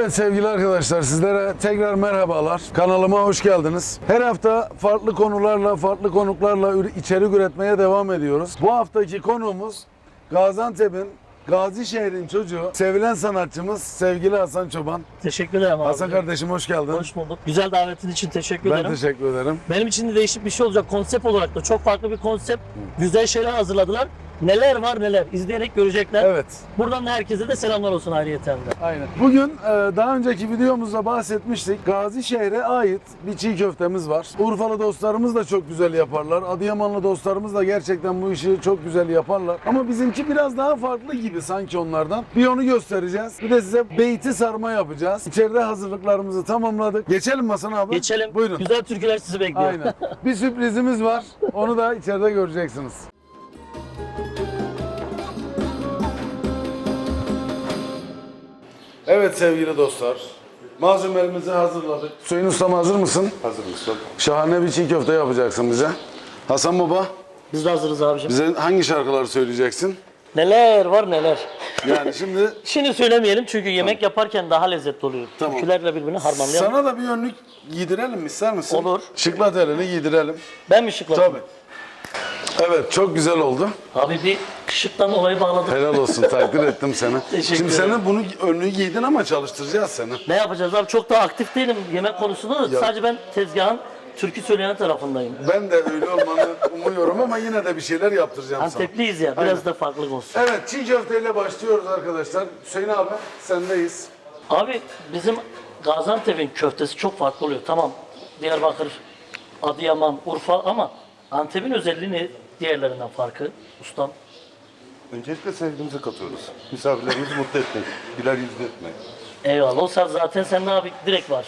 Evet sevgili arkadaşlar sizlere tekrar merhabalar. Kanalıma hoş geldiniz. Her hafta farklı konularla, farklı konuklarla içerik üretmeye devam ediyoruz. Bu haftaki konuğumuz Gaziantep'in Gazişehir'in çocuğu, sevilen sanatçımız sevgili Hasan Çoban. Teşekkür ederim abi. Hasan kardeşim hoş geldin. Hoş bulduk. Güzel davetin için teşekkür ben ederim. teşekkür ederim. Benim için de değişik bir şey olacak. Konsept olarak da çok farklı bir konsept. Güzel şeyler hazırladılar. Neler var neler. İzleyerek görecekler. Evet. Buradan da herkese de selamlar olsun ayrıyeten de. Aynen. Bugün e, daha önceki videomuzda bahsetmiştik. Gazişehir'e ait bir çiğ köftemiz var. Urfalı dostlarımız da çok güzel yaparlar. Adıyamanlı dostlarımız da gerçekten bu işi çok güzel yaparlar. Ama bizimki biraz daha farklı gibi sanki onlardan. Bir onu göstereceğiz. Bir de size beyti sarma yapacağız. İçeride hazırlıklarımızı tamamladık. Geçelim Hasan abi. Geçelim. Buyurun. Güzel türküler sizi bekliyor. Aynen. Bir sürprizimiz var. Onu da içeride göreceksiniz. Evet sevgili dostlar. Malzemelerimizi hazırladık. Hüseyin Ustam hazır mısın? Hazır mısın? Şahane bir çiğ köfte yapacaksın bize. Hasan Baba, Biz de hazırız abicim. bize hangi şarkıları söyleyeceksin? Neler var neler. Yani şimdi Şimdi söylemeyelim çünkü yemek yaparken daha lezzetli oluyor. Tamam. Türkülerle birbirini harmanlayalım. sana da bir önlük giydirelim mi ister misin? Olur. Şıklat elini giydirelim. Ben mi şıklatayım? Tabii. Evet çok güzel oldu. Abi bir şıktan olayı bağladık. Helal olsun takdir ettim seni. Teşekkür Şimdi ederim. senin bunu önlüğü giydin ama çalıştıracağız seni. Ne yapacağız abi? Çok da aktif değilim yemek konusunda da. Sadece ben tezgahın türkü söyleyen tarafındayım. Ben de öyle olmanı umuyorum ama yine de bir şeyler yaptıracağım sana. Antepliyiz ya. Biraz da farklılık olsun. Evet çiğ köfteyle başlıyoruz arkadaşlar. Hüseyin abi sendeyiz. Abi bizim Gaziantep'in köftesi çok farklı oluyor. Tamam Diyarbakır, Adıyaman, Urfa ama Antep'in özelliği ne diğerlerinden farkı ustam? Öncelikle sevgimizi katıyoruz. Misafirlerimizi mutlu etmek, güler yüzlü etmek. Eyvallah. O saat zaten sende abi direkt var.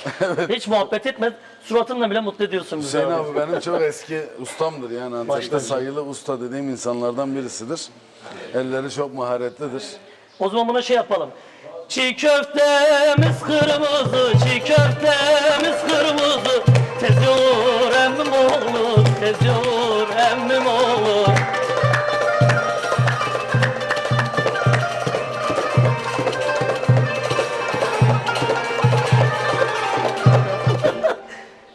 Hiç muhabbet etme. Suratınla bile mutlu ediyorsun bizi Hüseyin abi. abi benim çok eski ustamdır yani Antep'te Baştan. sayılı usta dediğim insanlardan birisidir. Elleri çok maharetlidir. O zaman buna şey yapalım. Çiğ köftemiz kırmızı, çiğ köftemiz kırmızı. Tez yoğur emmim oğlu, tez yoğur emmim oğlu.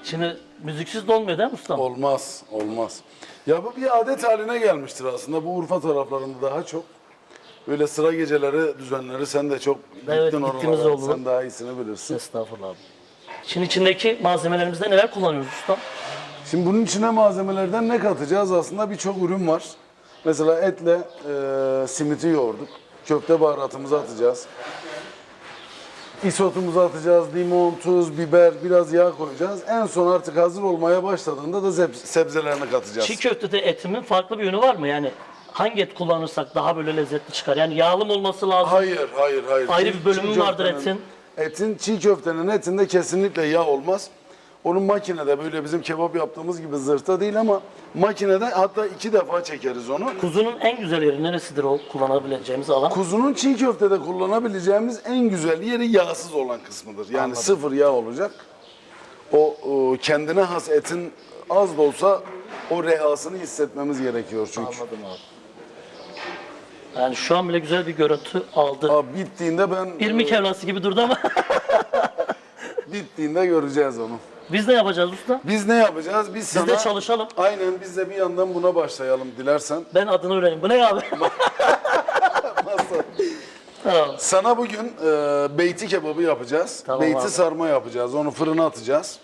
Şimdi müziksiz de olmuyor değil mi ustam? Olmaz, olmaz. Ya bu bir adet haline gelmiştir aslında. Bu Urfa taraflarında daha çok. Böyle sıra geceleri düzenleri sen de çok Evet, gittin gittiğimiz oralara. oldu. Sen daha iyisini bilirsin. Estağfurullah abi. Şimdi içindeki malzemelerimizde neler kullanıyoruz ustam? Şimdi bunun içine malzemelerden ne katacağız? Aslında birçok ürün var. Mesela etle e, simiti yoğurduk. Köfte baharatımızı atacağız. Isotumuzu atacağız. Limon, tuz, biber, biraz yağ koyacağız. En son artık hazır olmaya başladığında da zeb- sebzelerini katacağız. Çiğ köftede etimin farklı bir yönü var mı? Yani hangi et kullanırsak daha böyle lezzetli çıkar? Yani yağlı mı olması lazım? Hayır, hayır, hayır. Ayrı bir bölümü vardır köftenin- etin. Etin, çiğ köftenin etinde kesinlikle yağ olmaz. Onun makinede böyle bizim kebap yaptığımız gibi zırhta değil ama makinede hatta iki defa çekeriz onu. Kuzunun en güzel yeri neresidir o kullanabileceğimiz alan? Kuzunun çiğ köftede kullanabileceğimiz en güzel yeri yağsız olan kısmıdır. Yani sıfır yağ olacak. O, o kendine has etin az da olsa o rehasını hissetmemiz gerekiyor çünkü. Anladım abi. Yani şu an bile güzel bir görüntü aldı. Abi bittiğinde ben İrmik evlası gibi durdu ama bittiğinde göreceğiz onu. Biz ne yapacağız usta? Biz ne yapacağız? Biz sana de çalışalım. Aynen biz de bir yandan buna başlayalım dilersen. Ben adını öğreneyim. Bu ne abi? Nasıl? tamam. Sana bugün e, beyti kebabı yapacağız. Tamam beyti abi. sarma yapacağız. Onu fırına atacağız.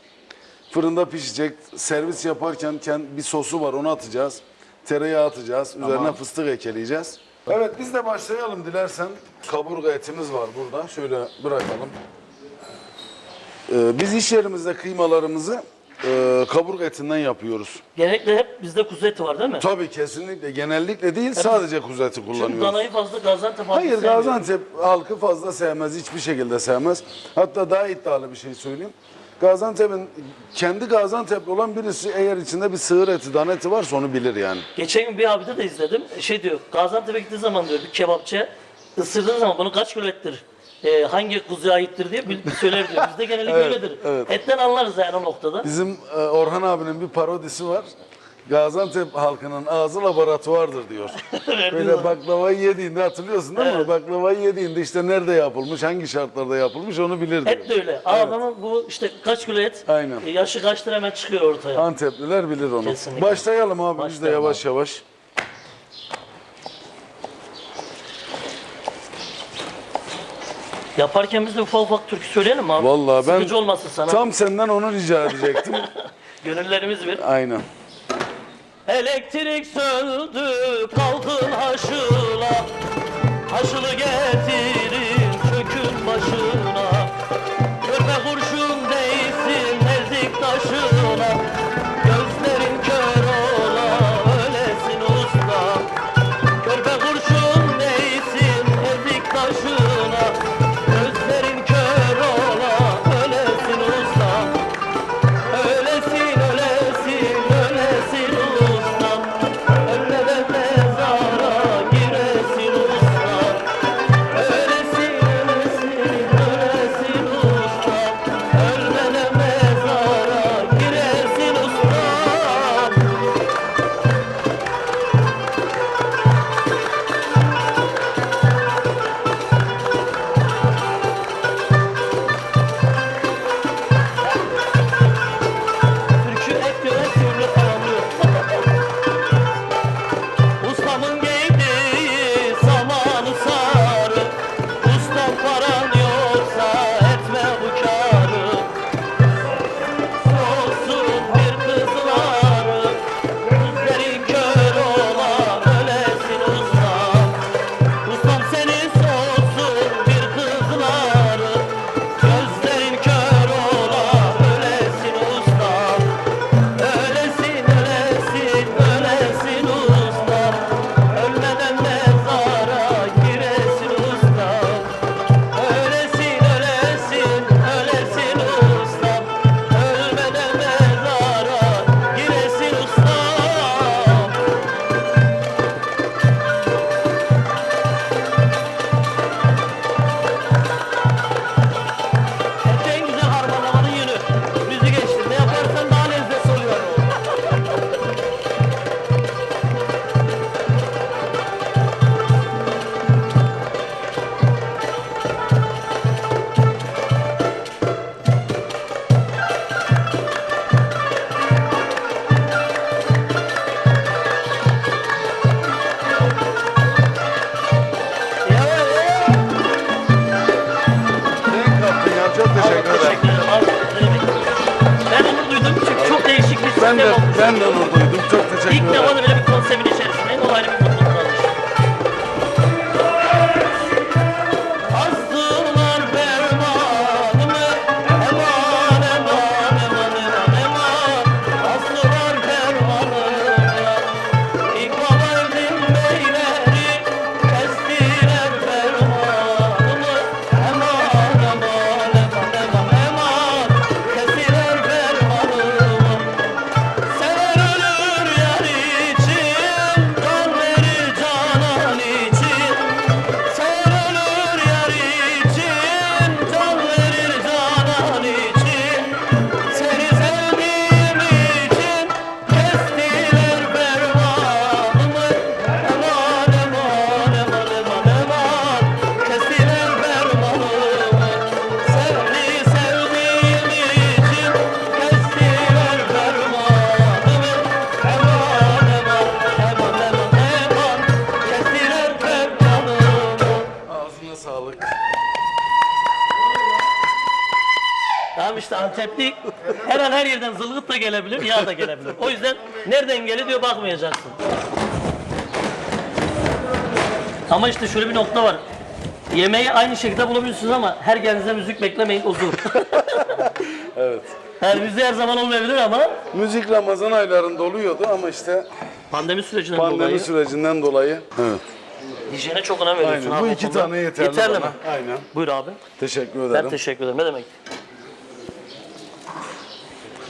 Fırında pişecek. Servis yaparken bir sosu var onu atacağız. Tereyağı atacağız. Üzerine fıstık ekleyeceğiz. Evet biz de başlayalım dilersen. Kaburga etimiz var burada. Şöyle bırakalım. E, biz iş yerimizde kıymalarımızı e, kaburga etinden yapıyoruz. Genellikle hep bizde kuzu eti var değil mi? Tabii kesinlikle. Genellikle değil sadece kuzu eti Çünkü kullanıyoruz. danayı fazla Gaziantep halkı Hayır sevmiyor. Gaziantep halkı fazla sevmez. Hiçbir şekilde sevmez. Hatta daha iddialı bir şey söyleyeyim. Gaziantep'in kendi Gaziantep'li olan birisi eğer içinde bir sığır eti, dana eti varsa onu bilir yani. Geçen gün bir abide de izledim. Şey diyor, Gaziantep'e gittiği zaman diyor bir kebapçı ısırdığın zaman bunu kaç kilo ettir? Ee, hangi kuzuya aittir diye bil- söyler diyor. Bizde genellikle Evet, öyledir. evet. Etten anlarız yani o noktada. Bizim e, Orhan abinin bir parodisi var. Gaziantep halkının ağzı laboratuvardır diyor. Böyle baklavayı yediğinde hatırlıyorsun değil mi? Baklavayı yediğinde işte nerede yapılmış, hangi şartlarda yapılmış onu bilir diyor. Et de öyle. Adamın bu işte kaç kilo et, Aynen. e, yaşı kaçtır hemen çıkıyor ortaya. Antepliler bilir onu. Kesinlikle. Başlayalım abi biz de Başlayalım yavaş yavaş. Yaparken biz de ufak ufak türkü söyleyelim mi abi? Vallahi ben Sıkıcı olmasın sana. tam senden onu rica edecektim. Gönüllerimiz bir. Aynen. Elektrik söndü gelebilir, yağ da gelebilir. O yüzden nereden geliyor diyor bakmayacaksın. Ama işte şöyle bir nokta var. Yemeği aynı şekilde bulabilirsiniz ama her geldiğinizde müzik beklemeyin uzun. Evet. Yani müziği her zaman olmayabilir ama Müzik Ramazan aylarında oluyordu ama işte pandemi sürecinden pandemi dolayı sürecinden dolayı. Evet. hijyene çok önem veriyorsun Aynen. abi. Bu iki konuda. tane yeterli, Yeterli bana. mi? Aynen. Buyur abi. Teşekkür Ben ederim. teşekkür ederim. Ne demek?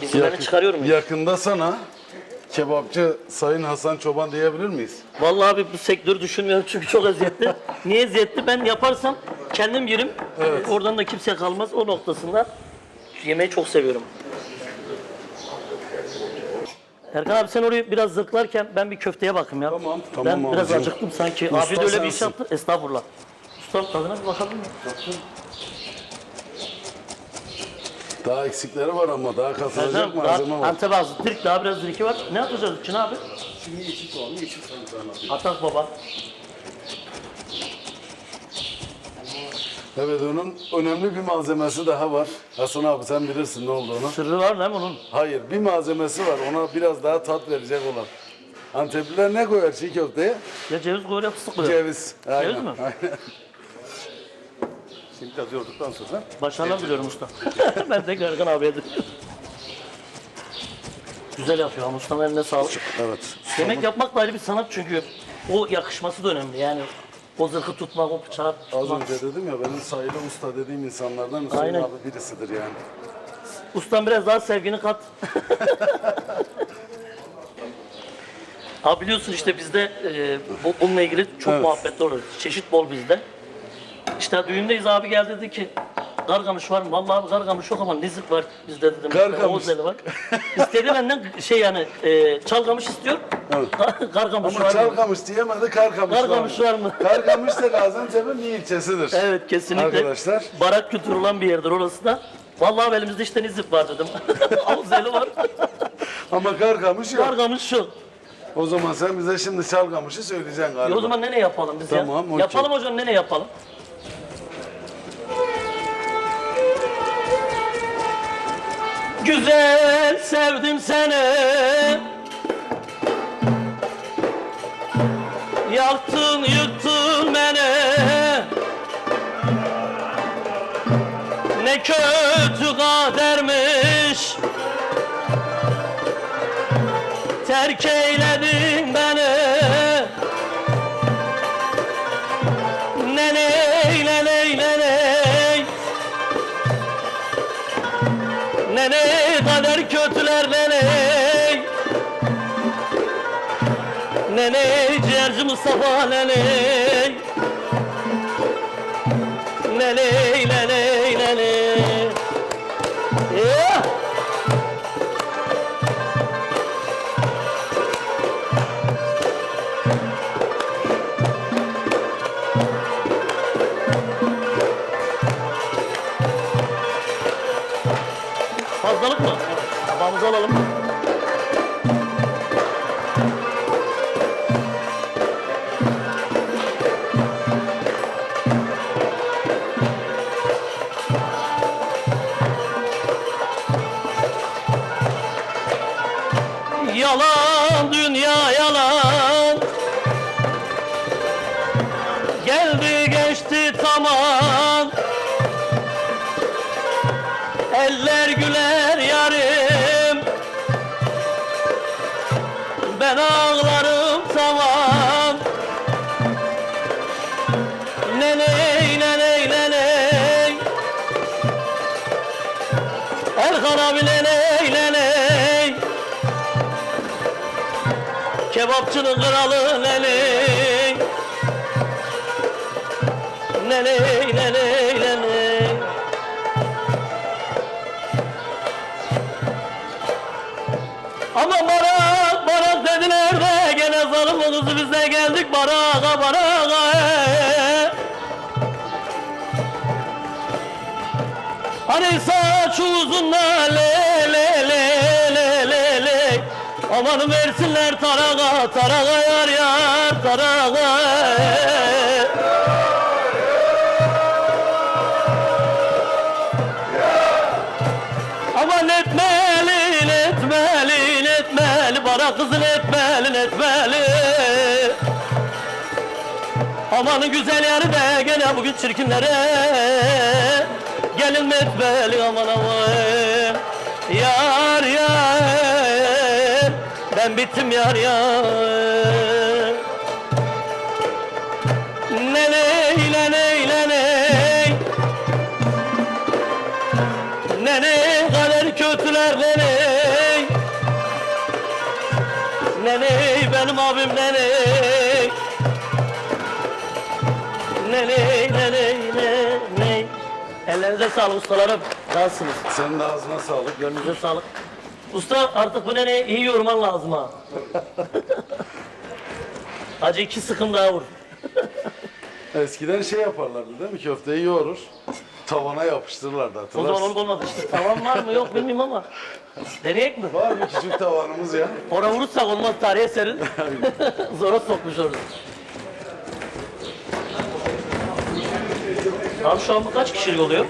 Bizimlerini çıkarıyorum. ya. Yakında sana kebapçı Sayın Hasan Çoban diyebilir miyiz? Vallahi abi bu sektörü düşünmüyorum çünkü çok eziyetli. Niye eziyetli? Ben yaparsam kendim yerim. Oradan da kimse kalmaz o noktasında. Yemeği çok seviyorum. Erkan abi sen orayı biraz zırklarken ben bir köfteye bakayım ya. Tamam, Ben tamam biraz abicim. acıktım sanki. Usta abi de öyle bir iş sensin. yaptı. Estağfurullah. Usta tadına bir bakabilir miyim? Daha eksikleri var ama daha katılacak malzeme var. Antep ağzı, Türk daha biraz zirki var. Ne yapacağız için abi? Şimdi yeşil soğanlı, yeşil sarımsağını atıyoruz. Atak baba. Evet onun önemli bir malzemesi daha var. Hasan abi sen bilirsin ne olduğunu. Sırrı var değil mi onun? Hayır bir malzemesi var ona biraz daha tat verecek olan. Antepliler ne koyar çiğ köfteye? Ya ceviz koyuyor ya fıstık koyuyor. Ceviz. Aynen. mi? Aynen. Şimdi biraz yorduktan sonra Başarılar diliyorum usta. ben de Erkan abiye. Güzel yapıyor ama ustanın eline sağlık. Evet. Yemek yapmak da ayrı bir sanat çünkü o yakışması da önemli yani. O zırhı tutmak, o bıçağı Az tutmak. önce dedim ya benim sayılı usta dediğim insanlardan Hüseyin Aynen. abi birisidir yani. Ustam biraz daha sevgini kat. Abi biliyorsun işte bizde e, bu, bununla ilgili çok Evet. muhabbetler olur. Çeşit bol bizde. İşte düğündeyiz abi geldi dedi ki Gargamış var mı? Vallahi abi gargamış yok ama nizik var bizde dedim. Gargamış. Oğuz eli var. İstedi benden şey yani e, çalgamış istiyor. Gargamış Ama var mı? Çalkamış diyemedi Karkamış, Karkamış var mı? Karkamış da Gaziantep'in bir ilçesidir. Evet kesinlikle. Arkadaşlar. Barak kültürü olan bir yerdir orası da. Vallahi elimizde işte nizip var dedim. Oğuz eli var. Ama Karkamış yok. Gargamış şu. O zaman sen bize şimdi Çalkamış'ı söyleyeceksin E galiba. o zaman ne ne yapalım biz Tamam, ya? okey. Yapalım hocam ne ne yapalım? Güzel sevdim seni. Yaktın yıktın beni. Ne kötü kadermiş. Terk eyledin Neney ciğerci Mustafa neney Neney neney neney Yeah! Fazlalık mı? Yalan Kebapçının kralı neney Neney neney neney Ama barak barak dediler de gene zalim oldu biz de geldik baraka baraka ee. Hani saç uzun le le le Aman versinler taraga taraga yar yar taraga. Aman etmeli, etmeli, etmeli, bara kızın etmeli, etmeli. Aman güzel yarı da gene bugün çirkinlere Gelin etmeli aman aman Yar yar Ben bittim yar yar Neney neney neney Neney kader kötüler neney Neney benim abim neney Neney neney neney Ellerinize sağlık ustalarım. Nasılsınız? Senin de ağzına sağlık. Gönlünüze sağlık. Usta artık bu neneyi iyi yorman lazım ha. Acı iki sıkım daha vur. Eskiden şey yaparlardı değil mi? Köfteyi yoğurur. Tavana yapıştırırlardı O hatırlarsın. zaman onu olmadı işte. Tavan var mı yok bilmiyorum ama. Deneyek mi? Var bir küçük tavanımız ya. Ora vurursak olmaz tarihe serin. Zora sokmuş orada. Abi şu an bu kaç kişilik oluyor?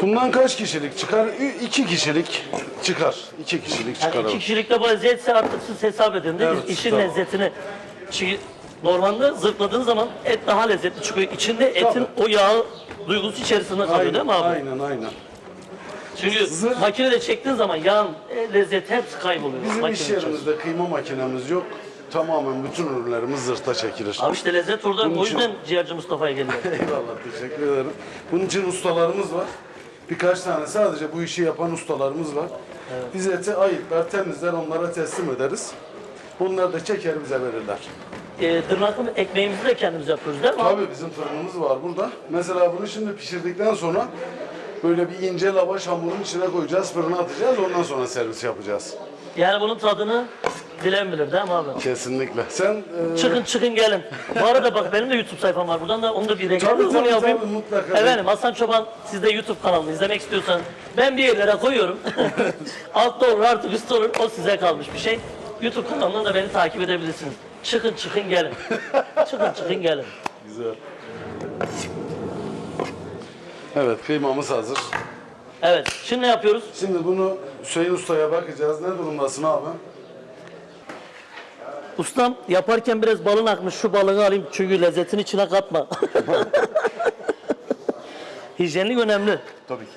Bundan kaç kişilik çıkar? Ü- İki kişilik çıkar. İki kişilik çıkar. Yani iki evet. kişilikte bu lezzetse artık siz hesap edin değil mi? Evet, İşin tamam. lezzetini. Çünkü normalde zırtladığın zaman et daha lezzetli çıkıyor. İçinde etin o yağı duygusu içerisinde kalıyor değil mi abi? Aynen aynen. Çünkü Zır- makinede çektiğin zaman yağın e, lezzeti hepsi kayboluyor. Bizim iş içerisinde. yerimizde kıyma makinemiz yok. Tamamen bütün ürünlerimiz zırhta çekilir. Abi işte lezzet orada. Bunun O için- yüzden ciğerci Mustafa'ya geliyor. Eyvallah teşekkür ederim. Bunun için ustalarımız var. Birkaç tane sadece bu işi yapan ustalarımız var. Biz eti ayıklar, temizler, onlara teslim ederiz. Bunlar da çeker bize verirler. e, tırnaklı ekmeğimizi de kendimiz yapıyoruz değil mi? abi? Tabii bizim fırınımız var burada. Mesela bunu şimdi pişirdikten sonra böyle bir ince lavaş hamurun içine koyacağız, fırına atacağız. Ondan sonra servis yapacağız. Yani bunun tadını bilen bilir değil mi abi? Kesinlikle. Sen e, Çıkın çıkın gelin. Bu arada bak benim de YouTube sayfam var. Buradan da onu da bir reklam Tabii, tabii, yapayım. tabii, mutlaka. Efendim Hasan Çoban siz de YouTube kanalını izlemek istiyorsanız ben bir yerlere koyuyorum. Altta olur artık üstte olur. O size kalmış bir şey. YouTube kanalından da beni takip edebilirsiniz. Çıkın çıkın gelin. çıkın çıkın gelin. Güzel. Evet, kıymamız hazır. Evet. Şimdi ne yapıyoruz? Şimdi bunu Hüseyin Usta'ya bakacağız. Ne durumdasın abi? Ustam yaparken biraz balın akmış. Şu balığı alayım çünkü lezzetini içine katma. Hijyenlik önemli. Tabii ki.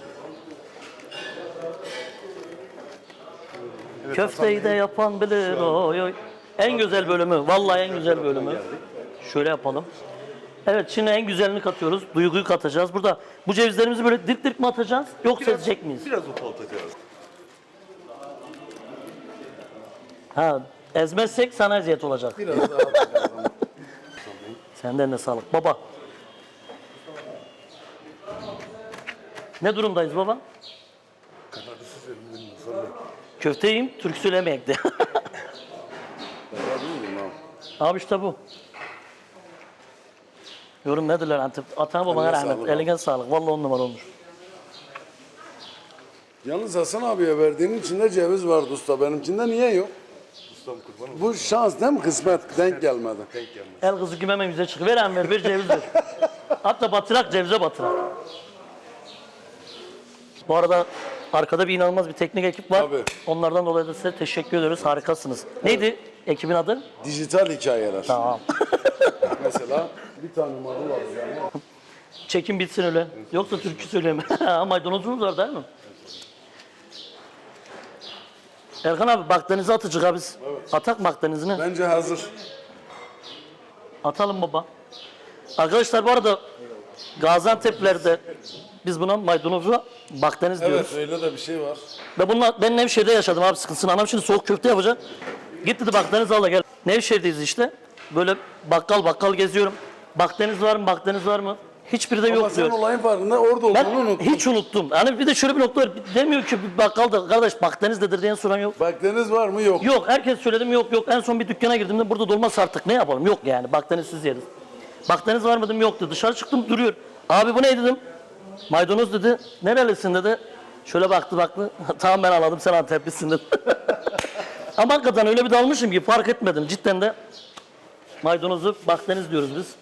Köfteyi de yapan bilir oy oy. En güzel bölümü, vallahi en güzel bölümü. Şöyle yapalım. Evet şimdi en güzelini katıyoruz. Duyguyu katacağız. Burada bu cevizlerimizi böyle dirk dirk mi atacağız yoksa ezecek miyiz? Biraz ufaltacağız. Ha ezmezsek sana eziyet olacak. Biraz daha ama. Senden de sağlık. Baba. Ne durumdayız baba? Köfte yiyeyim, türkü söylemeyek de. Daha değil miyim abi? İşte bu. Yorum nedirler Antep? Atan babana rahmet. sağlık Eline sağlık. Vallahi on numara olmuş. Yalnız Hasan abiye verdiğin içinde ceviz vardı usta. Benimkinde niye yok? Ustam kurban olsun. Bu şans değil mi? Kısmet. Denk gelmedi. Denk gelmez. El kızı kim hemen bize çık. Ver hemen ver, bir ceviz ver. Hatta batırak cevize batırak. Bu arada arkada bir inanılmaz bir teknik ekip var. Tabii. Onlardan dolayı da size teşekkür ediyoruz. Harikasınız. Neydi ekibin adı? Dijital hikayeler. Tamam. Mesela bir tane malı var yani. Çekim bitsin öyle. Yoksa türkü söyleyeyim. Maydanozumuz var değil mi? Erkan abi bak denize atacak abi biz. Atak bak denizine. Bence hazır. Atalım baba. Arkadaşlar bu arada Gaziantep'lerde biz buna maydanozu bakdeniz diyoruz. Evet öyle de bir şey var. Ve bununla ben Nevşehir'de yaşadım abi sıkıntısını. Anam şimdi soğuk köfte yapacak. Git dedi Bakdeniz al da gel. Nevşehir'deyiz işte. Böyle bakkal bakkal geziyorum. Bakdeniz var mı? Bakdeniz var mı? Hiçbiri de Ama yok sen diyor. olayın farkında orada Ben olduğunu unuttun. hiç unuttum. Yani bir de şöyle bir nokta var. Demiyor ki bir bakkal da kardeş Bakdeniz'dedir diyen soran yok. Bak deniz var mı? Yok. Yok herkes söyledim yok yok. En son bir dükkana girdiğimde burada dolmaz artık ne yapalım yok yani Bakdenizsiz yeriz. Bakdeniz var mı dedim yok dedi. Dışarı çıktım duruyor. Abi bu ne dedim. Maydanoz dedi. Nerelisin dedi. Şöyle baktı baktı. tamam ben anladım sen Anteplisin dedi. Ama hakikaten öyle bir dalmışım ki fark etmedim. Cidden de maydanozu Bakdeniz diyoruz biz.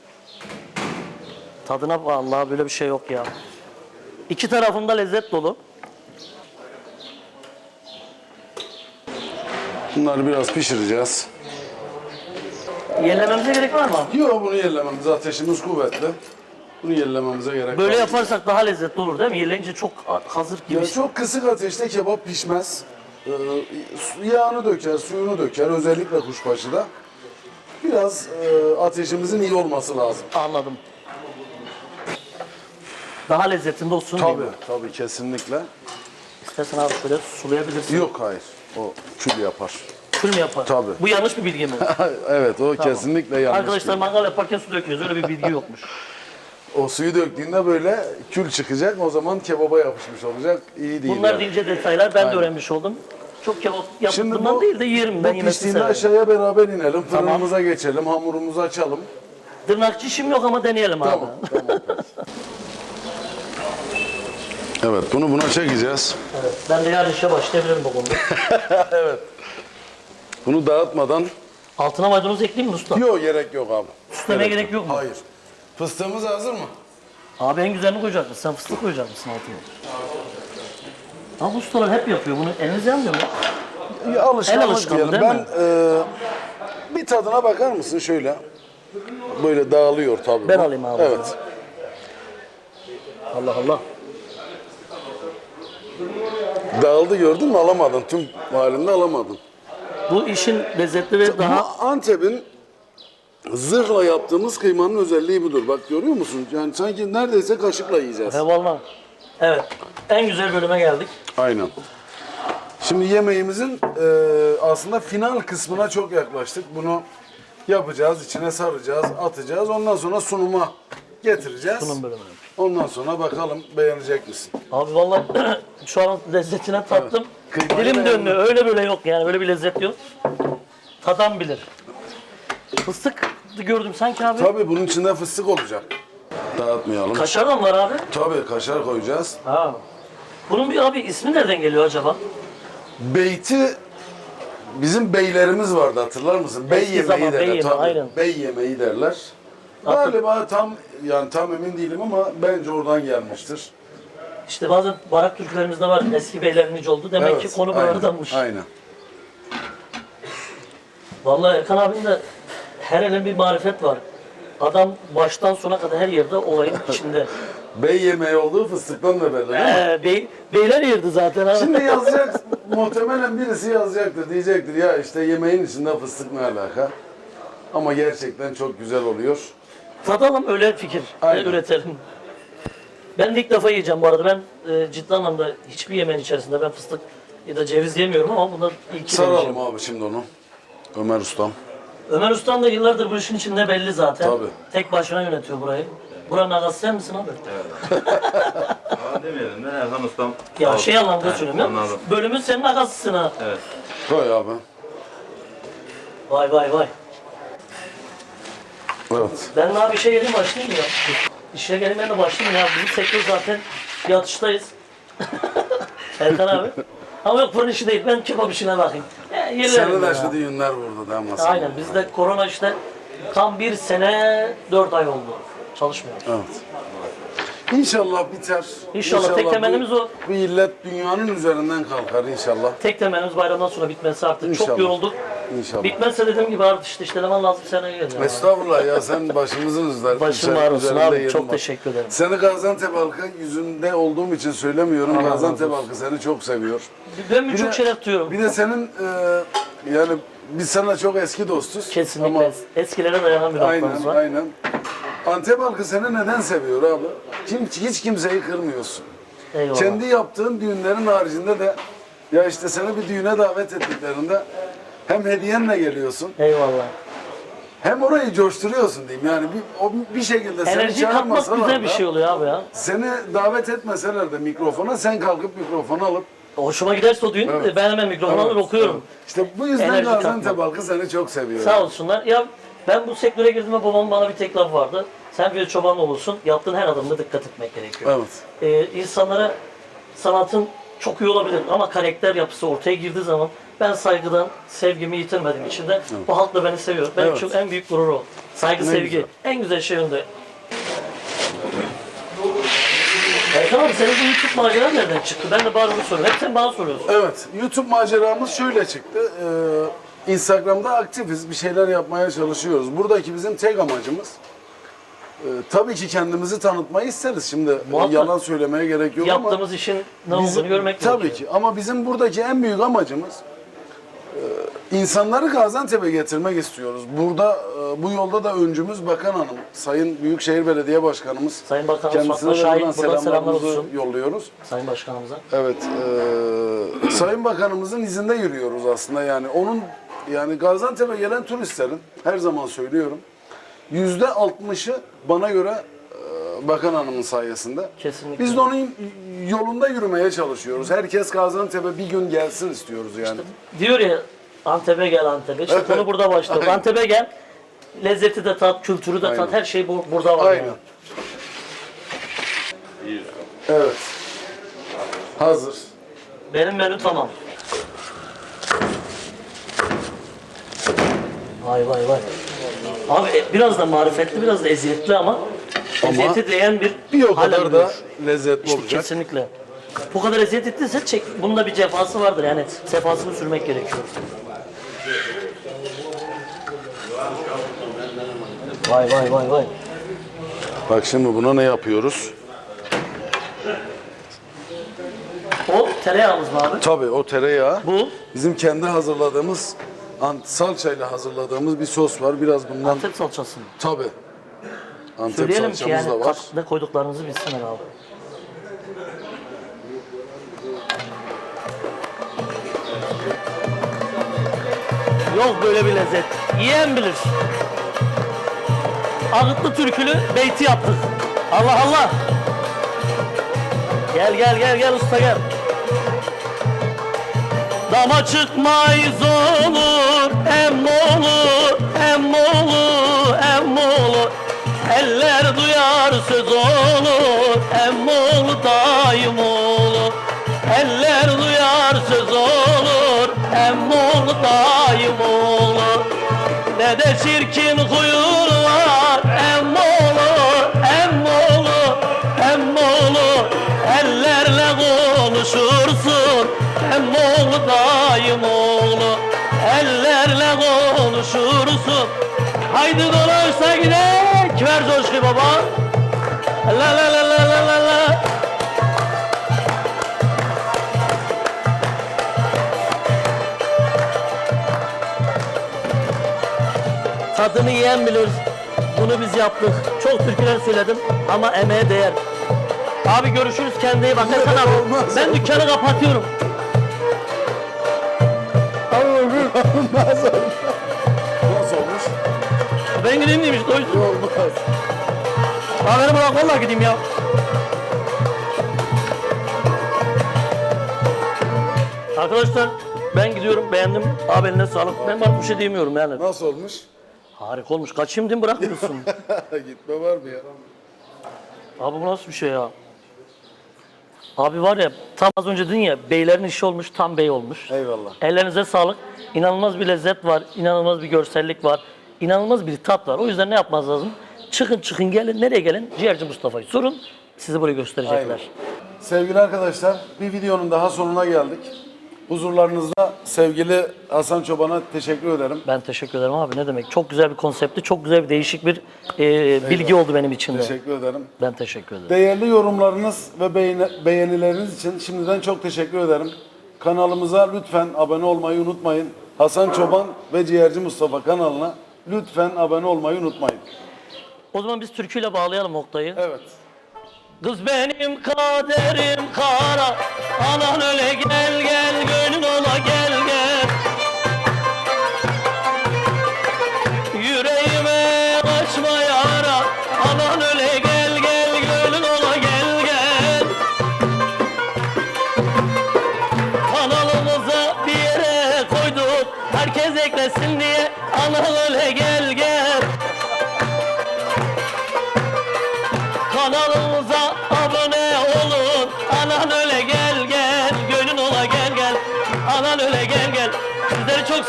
Tadına vallahi böyle bir şey yok ya. İki tarafında lezzet dolu. Bunları biraz pişireceğiz. Yerlememize gerek var mı? Yok bunu yerlememiz ateşimiz kuvvetli. Bunu yerlememize gerek Böyle var. yaparsak daha lezzetli olur değil mi? Yerlenince çok hazır gibi. Ya çok kısık ateşte kebap pişmez. Ee, yağını döker, suyunu döker. Özellikle kuşbaşıda. Biraz e, ateşimizin iyi olması lazım. Anladım. Daha lezzetinde olsun Tabii, diye. tabii kesinlikle. İstersen abi şöyle sulayabilirsin. Yok hayır. O kül yapar. Kül mü yapar? Tabii. Bu yanlış bir bilgi mi? evet o kesinlikle yanlış. Arkadaşlar mangal yaparken su döküyoruz. Öyle bir bilgi yokmuş. O suyu döktüğünde böyle kül çıkacak. O zaman kebaba yapışmış olacak. İyi değil. Bunlar yani. ince detaylar ben de öğrenmiş oldum. Çok kebap yap Şimdi bundan bu- değil de yerim ben Bu piştiğinde severim. aşağıya beraber inelim. Fırınımıza geçelim. Hamurumuzu açalım. Tırnakçı işim yok ama deneyelim abi. Tamam. tamam. evet bunu buna çekeceğiz. Evet, ben de yarın işe başlayabilirim bu konuda. evet. Bunu dağıtmadan Altına maydanoz ekleyeyim mi usta? Yok gerek yok abi. Süslemeye gerek yok mu? Hayır. Fıstığımız hazır mı? Abi en güzelini koyacak mısın? Sen fıstık koyacak mısın altına? Abi ustalar hep yapıyor bunu. Eliniz yanmıyor mu? Ya, alışkanlık El alışkanlığı diyelim. ben e, bir tadına bakar mısın şöyle? Böyle dağılıyor tabii. Ben bu. alayım abi. Evet. Allah Allah. Dağıldı gördün mü alamadın. Tüm halinde alamadın. Bu işin lezzetli ve daha Bu Antep'in zırhla yaptığımız kıymanın özelliği budur. Bak görüyor musun? Yani sanki neredeyse kaşıkla yiyeceğiz. Eyvallah. Evet. En güzel bölüme geldik. Aynen. Şimdi yemeğimizin e, aslında final kısmına çok yaklaştık. Bunu yapacağız, içine saracağız, atacağız. Ondan sonra sunuma getireceğiz. Sunum bölümü. Ondan sonra bakalım beğenecek misin? Abi vallahi şu an lezzetine tattım. Kıymayı Dilim beğendim. döndü. Öyle böyle yok yani. Böyle bir lezzet yok. Tadan bilir. Fıstık gördüm sanki abi. Tabii bunun içinde fıstık olacak. Dağıtmayalım. Kaşar da mı var abi? Tabii kaşar koyacağız. Ha. Bunun bir abi ismi nereden geliyor acaba? Beyti bizim beylerimiz vardı hatırlar mısın? Bey Eski yemeği zaman bey derler. yemeği, tabii. aynen. Bey yemeği derler. Galiba tam yani tam emin değilim ama bence oradan gelmiştir. İşte bazı barak türkülerimizde var. Eski beylerin nice oldu. Demek Evet, ki konu aynen, buradanmış. Aynen. Vallahi Erkan abinin de her elin bir marifet var. Adam baştan sona kadar her yerde olayın içinde. Bey yemeği olduğu fıstıktan da belli değil mi? Ee, bey, beyler yerdi zaten abi. Şimdi yazacak, muhtemelen birisi yazacaktır, diyecektir ya işte yemeğin içinde fıstık ne alaka? Ama gerçekten çok güzel oluyor. Tadalım öyle fikir Aynen. e, üretelim. Ben de ilk defa yiyeceğim bu arada. Ben e, ciddi anlamda hiçbir yemeğin içerisinde ben fıstık ya da ceviz yemiyorum ama bunda ilk ki Saralım abi şimdi onu. Ömer Ustam. Ömer Ustam da yıllardır bu işin içinde belli zaten. Tabii. Tek başına yönetiyor burayı. Buranın ağası sen misin abi? Aa, demeyelim ben Erhan Ustam. Ya Aldım. şey anlamda söylüyorum ya. Anladım. Bölümün senin ağasısın ha. Evet. Koy abi. Vay vay vay. Evet. Ben daha bir şey geleyim başlayayım ya. İşe geleyim ben de başlayayım ya. Bizim sektör zaten bir atıştayız. Erkan abi. Ama yok fırın işi değil. Ben kebap işine bakayım. E, ben de şu düğünler değil mi? Hasan? Aynen bizde korona işte tam bir sene dört ay oldu. Çalışmıyor. Evet. İnşallah biter. İnşallah, tek bu- temennimiz o. Bu illet dünyanın üzerinden kalkar inşallah. Tek temennimiz bayramdan sonra bitmesi artık. İnşallah. Çok yorulduk. İnşallah. Bitmezse dediğim gibi artık işte, işte eleman lazım sene gelir. ya. Estağfurullah ya sen başımızın üzerinde. Başım var olsun abi. Çok teşekkür ederim. Seni Gaziantep halkı yüzünde olduğum için söylemiyorum. Allah Gaziantep halkı seni çok seviyor. Ben Bir çok şeref duyuyorum. Bir de senin e, yani biz seninle çok eski dostuz. Kesinlikle. Ama Eskilere dayanan bir aynen var. aynen. Antep halkı seni neden seviyor abi? Kim, hiç kimseyi kırmıyorsun. Eyvallah. Kendi yaptığın düğünlerin haricinde de ya işte seni bir düğüne davet ettiklerinde hem hediyenle geliyorsun Eyvallah. hem orayı coşturuyorsun diyeyim yani bir, o bir şekilde seni Enerji katmak çağırmasalar güzel bir da, şey oluyor abi ya. Seni davet etmeseler de mikrofona sen kalkıp mikrofonu alıp Hoşuma giderse o düğün Evet. ben hemen mikrofonu alır okuyorum. İşte bu yüzden Enerji Gaziantep katmak. halkı seni çok seviyor. Sağ olsunlar. Ya ben bu sektöre girdiğimde babamın bana bir tek lafı vardı. Sen bir çoban olursun, yaptığın her adımda dikkat etmek gerekiyor. Evet. Ee, insanlara sanatın çok iyi olabilir ama karakter yapısı ortaya girdiği zaman ben saygıdan sevgimi yitirmediğim için de bu halk da beni seviyor. Benim Evet. için en büyük gurur o. Saygı, Ne sevgi. güzel. En güzel şey önde. Erkan abi senin bu YouTube maceran nereden çıktı? Ben de bari bunu soruyorum. Hep sen bana soruyorsun. Evet, YouTube maceramız şöyle çıktı. Ee, Instagram'da aktifiz, bir şeyler yapmaya çalışıyoruz. Buradaki bizim tek amacımız e, tabii ki kendimizi tanıtmayı isteriz. Şimdi e, Muhakkak. yalan söylemeye gerek yok ama Yaptığımız işin ne bizim- olduğunu görmek tabii gerekiyor. ki ama bizim buradaki en büyük amacımız e, insanları Gaziantep'e getirmek istiyoruz. Burada e, bu yolda da öncümüz Bakan Hanım, Sayın Büyükşehir Belediye Başkanımız. Sayın Bakanımız Fatma de Şahin, buradan buradan selamlar selamlarımızı olsun. yolluyoruz. Sayın Başkanımıza. Evet, eee, Sayın Bakanımızın izinde yürüyoruz aslında yani. Onun yani Gaziantep'e gelen turistlerin her zaman söylüyorum yüzde altmışı bana göre eee, Bakan Hanım'ın sayesinde. Kesinlikle. Biz de onun yolunda yürümeye çalışıyoruz. Herkes Gaziantep'e bir gün gelsin istiyoruz yani. Diyor ya Antep'e gel Antep'e. İşte konu burada başlıyor. Aynen. Antep'e gel. Lezzeti de tat, kültürü de tat. Aynen. Her şey bu, burada var. Aynen. yani. Evet. Hazır. Benim menü tamam. Vay vay vay. Abi e, biraz da marifetli, biraz da eziyetli ama, Ama eziyeti değen bir Bir o hal kadar da alıyor. lezzetli İşte olacak. kesinlikle. Bu kadar eziyet ettiyse çek, bunun da bir cefası vardır yani sefasını sürmek gerekiyor. Vay vay vay vay. Bak şimdi buna ne yapıyoruz? O tereyağımız mı abi? Tabii o tereyağı. Bu Bizim kendi hazırladığımız ant- salçayla hazırladığımız bir sos var. Biraz bundan Antep salçası mı? tabii. Antep Söyleyelim ki salçamız yani da var. ne koyduklarınızı bilsinler abi. Yok böyle bir lezzet. Yiyen bilir. Ağıtlı türkülü beyti yaptık. Allah Allah. Gel gel gel gel usta gel. Dama çıkmayız olur, em olur, em olur, em olur. Eller duyar söz olur, em olur, daim olur. Eller duyar söz olur, em olur, daim olur. Ne de çirkin huyun var, em olur, em olur, em olur. Ellerle konuşursun, em oğlu dayım oğlu. Ellerle konuşursun. Haydi dolaşsa gidek, ver coşku baba. La la la la la la la. Tadını yiyen bilir. Bunu biz yaptık. Çok türküler söyledim ama emeğe değer. Abi görüşürüz kendine iyi bak. Hasan abi. Ben dükkanı kapatıyorum. Nasıl olmuş? Ben gideyim demiş. Doysun. Olmaz. Abi beni bırak vallahi gideyim ya. Arkadaşlar ben gidiyorum beğendim. Abi eline sağlık. Ben bak bir şey diyemiyorum yani. Nasıl olmuş? Harika olmuş. Kaçayım değil mi bırakmıyorsun. Gitme var mı ya? Abi bu nasıl bir şey ya? Abi var ya tam az önce dedin ya beylerin işi olmuş tam bey olmuş. Eyvallah. Ellerinize sağlık. İnanılmaz bir lezzet var. inanılmaz bir görsellik var. inanılmaz bir tat var. O yüzden ne yapmanız lazım? Çıkın çıkın gelin. Nereye gelin? Ciğerci Mustafa'yı sorun. Sizi burayı gösterecekler. Aynen. Sevgili arkadaşlar, bir videonun daha sonuna geldik. Huzurlarınızda sevgili Hasan Çoban'a teşekkür ederim. Ben teşekkür ederim abi. Ne demek? Çok güzel bir konsepti, çok güzel bir değişik bir e, bilgi oldu benim için de. Teşekkür ederim. Ben teşekkür ederim. Değerli yorumlarınız ve beğeni- beğenileriniz için şimdiden çok teşekkür ederim. Kanalımıza lütfen abone olmayı unutmayın. Hasan Çoban ve Ciğerci Mustafa kanalına lütfen abone olmayı unutmayın. O zaman biz türküyle bağlayalım noktayı. Evet. Kız benim kaderim kara Anan öyle gel gel gönül ola gel gel. Yüreğime kaçma yara Anan öyle gel gel gönül ola gel gel. Kanalımıza bir yere koyduk Herkes eklesin diye Anan öyle gel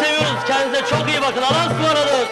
seviyoruz. Kendinize çok iyi bakın. Allah'a ısmarladık.